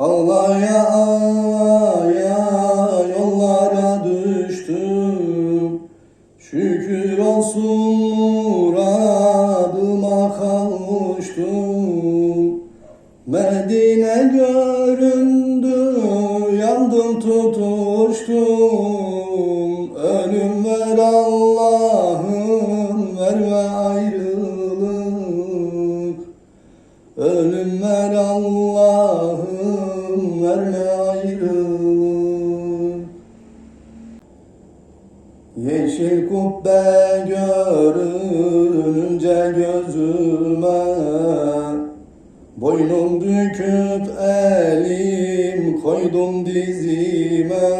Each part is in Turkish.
Ağlaya ağlaya yollara düştüm. Şükür olsun muradıma kavuştum. Medine göründü yandım tutuştum. Ölüm ver Allah'ım verme ayrılık. Ölüm ver Allah'ım verme ayrılık Yeşil kubbe görününce gözüme Boynum büküp elim koydum dizime.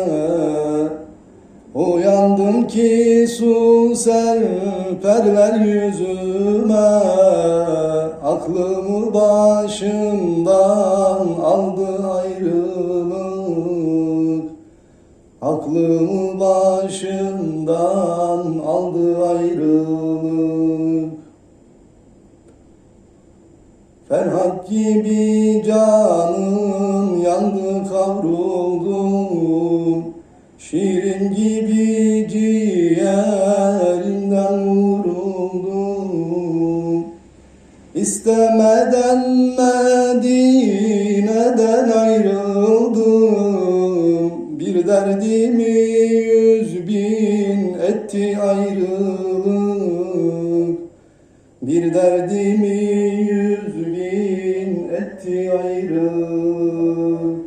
Uyandım ki su serperler yüzüme Aklımı başımdan aldı ayrılık. Aklımı başımdan aldı ayrılık. Ferhat gibi canım yandı kavruldum Şirin gibi İstemeden Medine'den ayrıldım. Bir derdimi yüz bin etti ayrılık. Bir derdimi yüz bin etti ayrılık